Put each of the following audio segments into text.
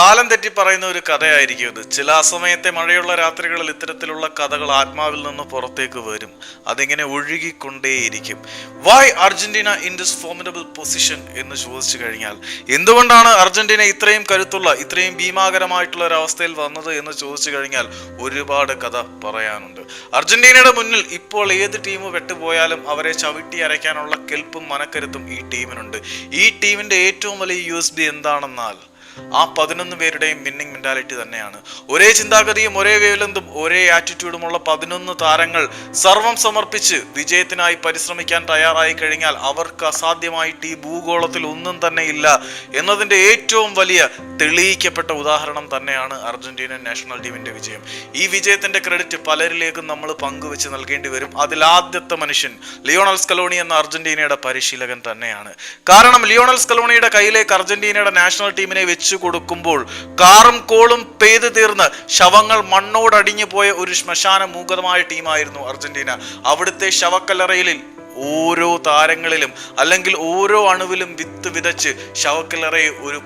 കാലം തെറ്റി പറയുന്ന ഒരു കഥയായിരിക്കും ഇത്. ചില സമയത്തെ മഴയുള്ള രാത്രികളിൽ ഇത്തരത്തിലുള്ള കഥകൾ ആത്മാവിൽ നിന്ന് പുറത്തേക്ക് വരും. അതിങ്ങനെ ഒഴുകിക്കൊണ്ടേയിരിക്കും. Why Argentina in this formidable position എന്ന് ചോദിച്ചു കഴിഞ്ഞാൽ എന്തുകൊണ്ടാണ് അർജന്റീന ഇത്രയും കരുത്തുള്ള ഇത്രയും ഭീമാകരമായിട്ടുള്ള ഒരു അവസ്ഥയിൽ വന്നത് എന്ന് ചോദിച്ചു കഴിഞ്ഞാൽ ഒരുപാട് കഥ പറയാനുണ്ട്. അർജന്റീനയുടെ മുന്നിൽ ഇപ്പോൾ ഏത് ടീം വെട്ടുപോയാലും അവരെ ചവിട്ടി അരയ്ക്കാനുള്ള കെൽപ്പും മനക്കരുത്തും ഈ ടീമിനുണ്ട് ഈ ടീമിന്റെ ഏറ്റവും വലിയ യു എന്താണെന്നാൽ ആ പതിനൊന്ന് പേരുടെയും വിന്നിംഗ് മെന്റാലിറ്റി തന്നെയാണ്. ഒരേ ചിന്താഗതിയും ഒരേ വേവലന്തും ഒരേ ആറ്റിറ്റ്യൂഡുമുള്ള പതിനൊന്ന് താരങ്ങൾ സർവം സമർപ്പിച്ച് വിജയത്തിനായി പരിശ്രമിക്കാൻ തയ്യാറായി കഴിഞ്ഞാൽ അവർക്ക് അസാധ്യമായിട്ട് ഈ ഭൂഗോളത്തിൽ ഒന്നും തന്നെ ഇല്ല എന്നതിന്റെ ഏറ്റവും വലിയ തെളിയിക്കപ്പെട്ട ഉദാഹരണം തന്നെയാണ് അർജന്റീനൻ നാഷണൽ ടീമിന്റെ വിജയം. ഈ വിജയത്തിന്റെ ക്രെഡിറ്റ് പലരിലേക്കും നമ്മൾ പങ്കുവെച്ച് നൽകേണ്ടി വരും. അതിൽ ആദ്യത്തെ മനുഷ്യൻ ലിയോണൽ സ്കലോണി എന്ന അർജന്റീനയുടെ പരിശീലകൻ തന്നെയാണ്. കാരണം ലിയോണൽ സ്കലോണിയുടെ കയ്യിലേക്ക് അർജന്റീനയുടെ നാഷണൽ ടീമിനെ വെച്ചു കൊടുക്കുമ്പോൾ കാറും കോളും പെയ്തു തീർന്ന് ശവങ്ങൾ മണ്ണോടടിഞ്ഞു പോയ ഒരു ശ്മശാന മൂകതമായ ടീമായിരുന്നു അർജന്റീന. അവിടുത്തെ ശവക്കല്ലറയിൽ ഓരോ താരങ്ങളിലും അല്ലെങ്കിൽ ഓരോ അണുവിലും വിത്ത് വിതച്ച് ശവക്കല്ലറയെ ഒരു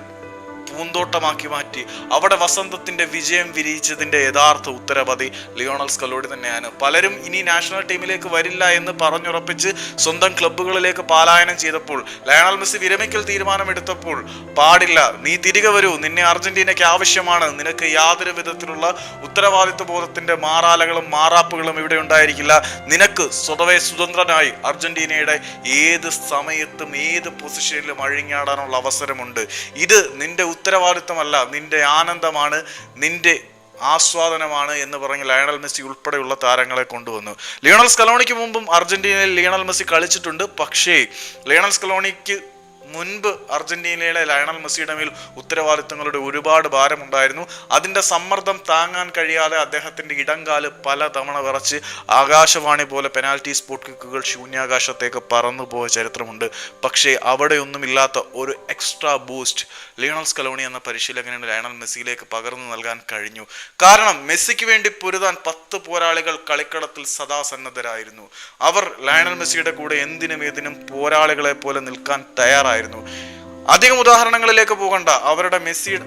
പൂന്തോട്ടമാക്കി മാറ്റി. അവിടെ വസന്തത്തിന്റെ വിജയം വിരിയിച്ചതിന്റെ യഥാർത്ഥ ഉത്തരവാദി ലിയോണൽ സ്കലോഡി തന്നെയാണ്. പലരും ഇനി നാഷണൽ ടീമിലേക്ക് വരില്ല എന്ന് പറഞ്ഞുറപ്പിച്ച് സ്വന്തം ക്ലബ്ബുകളിലേക്ക് പാലായനം ചെയ്തപ്പോൾ ലയണൽ മെസ്സി വിരമിക്കൽ തീരുമാനമെടുത്തപ്പോൾ പാടില്ല നീ തിരികെ വരൂ നിന്നെ അർജന്റീനയ്ക്ക് ആവശ്യമാണ് നിനക്ക് യാതൊരു വിധത്തിലുള്ള ഉത്തരവാദിത്വ ബോധത്തിന്റെ മാറാലകളും മാറാപ്പുകളും ഇവിടെ ഉണ്ടായിരിക്കില്ല. നിനക്ക് സ്വതവേ സ്വതന്ത്രനായി അർജന്റീനയുടെ ഏത് സമയത്തും ഏത് പൊസിഷനിലും അഴിഞ്ഞാടാനുള്ള അവസരമുണ്ട്. ഇത് നിന്റെ ഉത്തരവാദിത്തമല്ല. നിന്റെ ആനന്ദമാണ് നിന്റെ ആസ്വാദനമാണ് എന്ന് പറഞ്ഞ് ലയണൽ മെസ്സി ഉൾപ്പെടെയുള്ള താരങ്ങളെ കൊണ്ടുവന്നു. ലിയണൽ സ്കലോണിക്ക് മുമ്പും അർജന്റീനയിൽ ലിയണൽ മെസ്സി കളിച്ചിട്ടുണ്ട്. പക്ഷേ ലിയണൽ സ്കലോണിക്ക് മുൻപ് അർജന്റീനയിലെ ലയണൽ മെസ്സിയുടെ മേൽ ഉത്തരവാദിത്തങ്ങളുടെ ഒരുപാട് ഭാരമുണ്ടായിരുന്നു. അതിന്റെ സമ്മർദ്ദം താങ്ങാൻ കഴിയാതെ അദ്ദേഹത്തിന്റെ ഇടംകാൽ പല തവണ വിറച്ച് ആകാശവാണി പോലെ പെനാൽറ്റി സ്പോട്ട് കിക്കുകൾ ശൂന്യാകാശത്തേക്ക് പറന്നുപോയ ചരിത്രമുണ്ട്. പക്ഷേ അവിടെയൊന്നുമില്ലാത്ത ഒരു എക്സ്ട്രാ ബൂസ്റ്റ് ലിയണൽസ് സ്കലോണി എന്ന പരിശീലകന് ലയണൽ മെസ്സിയിലേക്ക് പകർന്നു നൽകാൻ കഴിഞ്ഞു. കാരണം മെസ്സിക്ക് വേണ്ടി പൊരുതാൻ പത്ത് പോരാളികൾ കളിക്കളത്തിൽ സദാ സന്നദ്ധരായിരുന്നു. അവർ ലയണൽ മെസ്സിയുടെ കൂടെ എന്തിനും ഏതിനും പോരാളികളെ പോലെ നിൽക്കാൻ തയ്യാറായിരുന്നു അധികം ഉദാഹരണങ്ങളിലേക്ക് പോകണ്ട. അവരുടെ മെസ്സി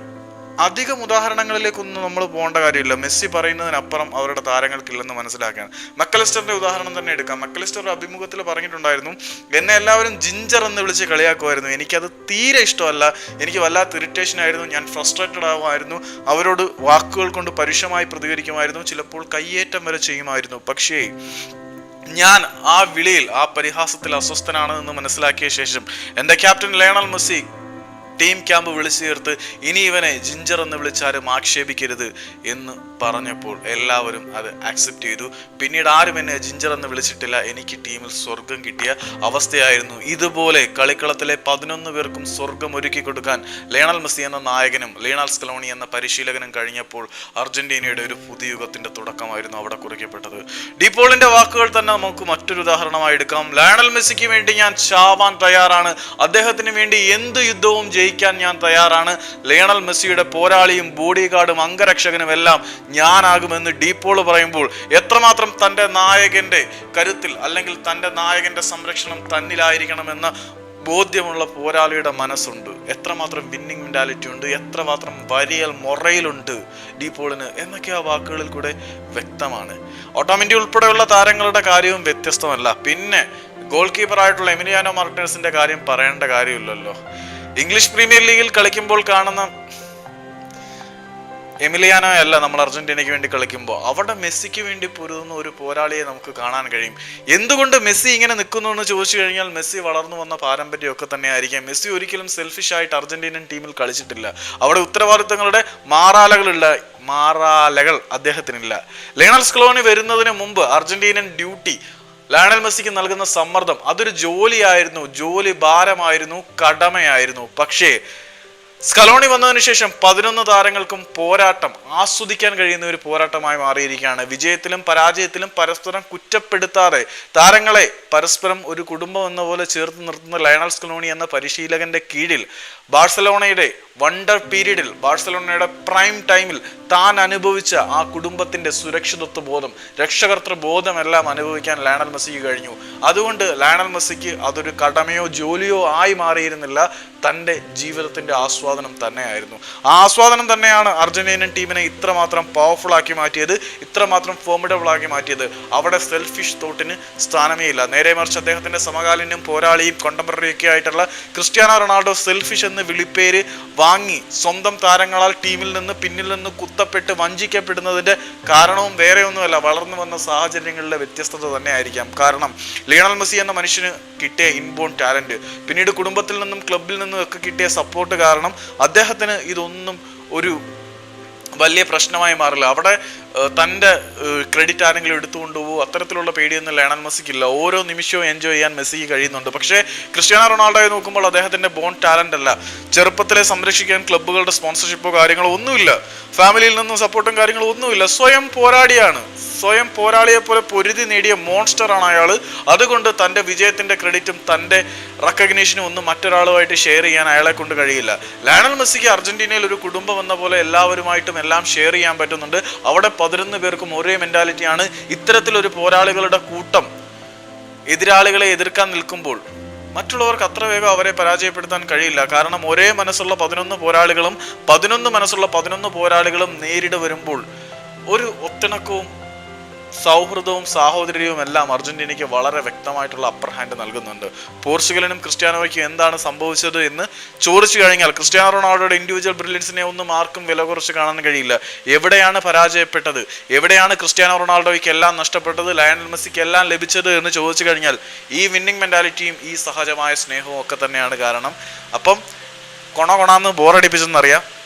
അധികം ഉദാഹരണങ്ങളിലേക്കൊന്നും നമ്മൾ പോകേണ്ട കാര്യമില്ല. മെസ്സി പറയുന്നതിനപ്പുറം അവരുടെ താരങ്ങൾക്കില്ലെന്ന് മനസ്സിലാക്കാൻ മക്കലിസ്റ്ററിന്റെ ഉദാഹരണം തന്നെ എടുക്കാം. മക്കലിസ്റ്റർ അഭിമുഖത്തിൽ പറഞ്ഞിട്ടുണ്ടായിരുന്നു എന്നെ എല്ലാവരും ജിഞ്ചർ എന്ന് വിളിച്ച് കളിയാക്കുമായിരുന്നു. എനിക്കത് തീരെ ഇഷ്ടമല്ല. എനിക്ക് വല്ലാത്ത ഇറിറ്റേഷൻ ആയിരുന്നു. ഞാൻ ഫ്രസ്ട്രേറ്റഡ് ആവുമായിരുന്നു. അവരോട് വാക്കുകൾ കൊണ്ട് പരുഷമായി പ്രതികരിക്കുമായിരുന്നു. ചിലപ്പോൾ കയ്യേറ്റം വരെ ചെയ്യുമായിരുന്നു. പക്ഷേ ഞാൻ ആ വിളിയിൽ ആ പരിഹാസത്തിൽ അസ്വസ്ഥനാണ് എന്ന് മനസ്സിലാക്കിയ ശേഷം എന്റെ captain Lionel Messi team camp വിളിച്ചു ചേർത്ത് ഇനി ഇവനെ ജിഞ്ചർ എന്ന് വിളിച്ചാലും ആക്ഷേപിക്കരുത് എന്ന് പറഞ്ഞപ്പോൾ എല്ലാവരും അത് ആക്സെപ്റ്റ് ചെയ്തു. പിന്നീട് ആരും എന്നെ ജിഞ്ചർ എന്ന് വിളിച്ചിട്ടില്ല. എനിക്ക് ടീമിൽ സ്വർഗം കിട്ടിയ അവസ്ഥയായിരുന്നു. ഇതുപോലെ കളിക്കളത്തിലെ പതിനൊന്ന് പേർക്കും സ്വർഗം ഒരുക്കി കൊടുക്കാൻ ലേണൽ മെസ്സി എന്ന നായകനും ലിയണൽ സ്കലോണി എന്ന പരിശീലകനും കഴിഞ്ഞപ്പോൾ അർജന്റീനയുടെ ഒരു പുതിയ യുഗത്തിന്റെ തുടക്കമായിരുന്നു അവിടെ കുറിക്കപ്പെട്ടത്. ഡിപ്പോളിന്റെ വാക്കുകൾ തന്നെ നമുക്ക് മറ്റൊരു ഉദാഹരണമായി എടുക്കാം. ലയണൽ മെസ്സിക്ക് വേണ്ടി ഞാൻ ചാവാൻ തയ്യാറാണ്. അദ്ദേഹത്തിന് വേണ്ടി എന്ത് യുദ്ധവും ജയിക്കാൻ ഞാൻ തയ്യാറാണ്. ലയണൽ മെസ്സിയുടെ പോരാളിയും ബോഡി ഗാർഡും അംഗരക്ഷകനും എല്ലാം ഞാനാകുമെന്ന് ഡീപ്പോൾ പറയുമ്പോൾ എത്രമാത്രം തന്റെ നായകന്റെ കരുത്തിൽ അല്ലെങ്കിൽ തന്റെ നായകന്റെ സംരക്ഷണം തന്നിലായിരിക്കണമെന്ന ബോധ്യമുള്ള പോരാളിയുടെ മനസ്സുണ്ട്. എത്രമാത്രം വിന്നിങ് മെന്റാലിറ്റി ഉണ്ട് എത്രമാത്രം വരിയൽ മൊറയിലുണ്ട് ഡീപോളിന് എന്നൊക്കെ ആ വാക്കുകളിൽ കൂടെ വ്യക്തമാണ്. ഓട്ടോമിന്റെ ഉൾപ്പെടെയുള്ള താരങ്ങളുടെ കാര്യവും വ്യത്യസ്തമല്ല. പിന്നെ ഗോൾ കീപ്പറായിട്ടുള്ള എമിലിയാനോ മാർട്ടിനസിന്റെ കാര്യം പറയേണ്ട കാര്യമില്ലല്ലോ. ഇംഗ്ലീഷ് പ്രീമിയർ ലീഗിൽ കളിക്കുമ്പോൾ കാണുന്ന എമിലിയാനോ അല്ല നമ്മൾ അർജന്റീനയ്ക്ക് വേണ്ടി കളിക്കുമ്പോൾ അവിടെ മെസ്സിക്ക് വേണ്ടി പൊരുതുന്ന ഒരു പോരാളിയെ നമുക്ക് കാണാൻ കഴിയും. എന്തുകൊണ്ട് മെസ്സി ഇങ്ങനെ നിൽക്കുന്നു എന്ന് ചോദിച്ചു കഴിഞ്ഞാൽ മെസ്സി വളർന്നു വന്ന പാരമ്പര്യമൊക്കെ തന്നെയായിരിക്കാം. മെസ്സി ഒരിക്കലും സെൽഫിഷ് ആയിട്ട് അർജന്റീനൻ ടീമിൽ കളിച്ചിട്ടില്ല. അവിടെ ഉത്തരവാദിത്തങ്ങളുടെ മാറാലകളുള്ള മാറാലകൾ അദ്ദേഹത്തിനില്ല. ലേണൽ സ്ക്ലോണി വരുന്നതിന് മുമ്പ് അർജന്റീനൻ ഡ്യൂട്ടി ലയണൽ മെസ്സിക്ക് നൽകുന്ന സമ്മർദ്ദം. അതൊരു ജോലിയായിരുന്നു. ജോലി ഭാരമായിരുന്നു. കടമയായിരുന്നു. പക്ഷേ സ്കലോണി വന്നതിന് ശേഷം പതിനൊന്ന് താരങ്ങൾക്കും പോരാട്ടം ആസ്വദിക്കാൻ കഴിയുന്ന ഒരു പോരാട്ടമായി മാറിയിരിക്കുകയാണ്. വിജയത്തിലും പരാജയത്തിലും പരസ്പരം കുറ്റപ്പെടുത്താതെ താരങ്ങളെ പരസ്പരം ഒരു കുടുംബം എന്ന പോലെ ചേർത്ത് നിർത്തുന്ന ലയണൽ സ്കലോണി എന്ന പരിശീലകന്റെ കീഴിൽ ബാഴ്സലോണയുടെ വണ്ടർ പീരീഡിൽ ബാഴ്സലോണയുടെ പ്രൈം ടൈമിൽ താൻ അനുഭവിച്ച ആ കുടുംബത്തിന്റെ സുരക്ഷിതത്വ ബോധം രക്ഷകർത്തൃ ബോധമെല്ലാം അനുഭവിക്കാൻ ലയണൽ മെസ്സിക്ക് കഴിഞ്ഞു. അതുകൊണ്ട് ലയണൽ മെസ്സിക്ക് അതൊരു കടമയോ ജോലിയോ ആയി മാറിയിരുന്നില്ല. തന്റെ ജീവിതത്തിന്റെ ആസ്വാദനം തന്നെയായിരുന്നു. ആ ആസ്വാദനം തന്നെയാണ് അർജന്റീനൻ ടീമിനെ ഇത്രമാത്രം പവർഫുൾ ആക്കി മാറ്റിയത് ഇത്രമാത്രം ഫോമിഡബിൾ ആക്കി മാറ്റിയത്. അവിടെ സെൽഫിഷ് തോട്ടിന് സ്ഥാനമേ ഇല്ല. നേരെ മറിച്ച് അദ്ദേഹത്തിന്റെ സമകാലീനും പോരാളിയും ഒക്കെ ആയിട്ടുള്ള ക്രിസ്ത്യാനോ റൊണാൾഡോ സെൽഫിഷ് എന്ന് വിളിപ്പേര് വാങ്ങി സ്വന്തം താരങ്ങളാൽ ടീമിൽ നിന്ന് പിന്നിൽ നിന്ന് കുത്തപ്പെട്ട് വഞ്ചിക്കപ്പെടുന്നതിന്റെ കാരണവും വേറെ ഒന്നുമല്ല വളർന്നു വന്ന സാഹചര്യങ്ങളിലെ വ്യത്യസ്തത തന്നെ ആയിരിക്കാം കാരണം ലിയണൽ മെസ്സി എന്ന മനുഷ്യന് കിട്ടിയ ഇൻബോൺ ടാലന്റ് പിന്നീട് കുടുംബത്തിൽ നിന്നും ക്ലബിൽ നിന്നും ഒക്കെ കിട്ടിയ സപ്പോർട്ട് കാരണം അദ്ദേഹത്തിന് ഇതൊന്നും ഒരു വലിയ പ്രശ്നമായി മാറില്ല. അവിടെ തന്റെ ക്രെഡിറ്റ് ആരെങ്കിലും എടുത്തു കൊണ്ടുപോകും അത്തരത്തിലുള്ള പേടിയൊന്നും ലയണൽ മെസ്സിക്കില്ല. ഓരോ നിമിഷവും എൻജോയ് ചെയ്യാൻ മെസ്സിക്ക് കഴിയുന്നുണ്ട്. പക്ഷേ ക്രിസ്ത്യാനോ റൊണാൾഡോയെ നോക്കുമ്പോൾ അദ്ദേഹത്തിന്റെ ബോൺ ടാലന്റ് അല്ല. ചെറുപ്പത്തിലെ സംരക്ഷിക്കാൻ ക്ലബ്ബുകളുടെ സ്പോൺസർഷിപ്പോ കാര്യങ്ങളോ ഒന്നുമില്ല. ഫാമിലിയിൽ നിന്നും സപ്പോർട്ടും കാര്യങ്ങളും ഒന്നുമില്ല. സ്വയം പോരാടിയാണ് സ്വയം പോരാളിയെ പോലെ പൊരുതി നേടിയ മോൺസ്റ്റർ ആണ് അയാൾ. അതുകൊണ്ട് തന്റെ വിജയത്തിന്റെ ക്രെഡിറ്റും തന്റെ റെക്കഗ്നീഷനും ഒന്നും മറ്റൊരാളുമായിട്ട് ഷെയർ ചെയ്യാൻ അയാളെ കൊണ്ട് കഴിയില്ല. ലയണൽ മെസ്സിക്ക് അർജന്റീനയിൽ ഒരു കുടുംബം എന്ന പോലെ എല്ലാവരുമായിട്ടും എല്ലാം ഷെയർ ചെയ്യാൻ പറ്റുന്നുണ്ട്. അവിടെ പതിനൊന്ന് പേർക്കും ഒരേ മെന്റാലിറ്റിയാണ്. ഇത്തരത്തിലൊരു പോരാളികളുടെ കൂട്ടം എതിരാളികളെ എതിർക്കാൻ നിൽക്കുമ്പോൾ മറ്റുള്ളവർക്ക് അത്ര വേഗം അവരെ പരാജയപ്പെടുത്താൻ കഴിയില്ല. കാരണം ഒരേ മനസ്സുള്ള പതിനൊന്ന് പോരാളികളും പതിനൊന്ന് മനസ്സുള്ള പതിനൊന്ന് പോരാളികളും നേരിട വരുമ്പോൾ ഒരു ഒത്തിണക്കവും സൗഹൃദവും സാഹോദര്യവും എല്ലാം അർജന്റീനയ്ക്ക് വളരെ വ്യക്തമായിട്ടുള്ള അപ്പർ ഹാൻഡ് നൽകുന്നുണ്ട്. പോർച്ചുഗലിനും ക്രിസ്ത്യാനോയ്ക്കും എന്താണ് സംഭവിച്ചത് എന്ന് ചോദിച്ചു കഴിഞ്ഞാൽ ക്രിസ്ത്യാനോ റൊണാൾഡോയുടെ ഇൻഡിവിജ്വൽ ബ്രില്യൻസിനെ ഒന്നും ആർക്കും വില കുറച്ച് കാണാൻ കഴിയില്ല. എവിടെയാണ് പരാജയപ്പെട്ടത്? എവിടെയാണ് ക്രിസ്ത്യാനോ റൊണാൾഡോയ്ക്ക് എല്ലാം നഷ്ടപ്പെട്ടത്? ലയണൽ മെസ്സിക്ക് എല്ലാം ലഭിച്ചത് എന്ന് ചോദിച്ചു കഴിഞ്ഞാൽ ഈ വിന്നിംഗ് മെന്റാലിറ്റിയും ഈ സഹജമായ സ്നേഹവും ഒക്കെ തന്നെയാണ് കാരണം. അപ്പം കൊണ കൊണാന്ന് ബോറടിപ്പിച്ചെന്നറിയാം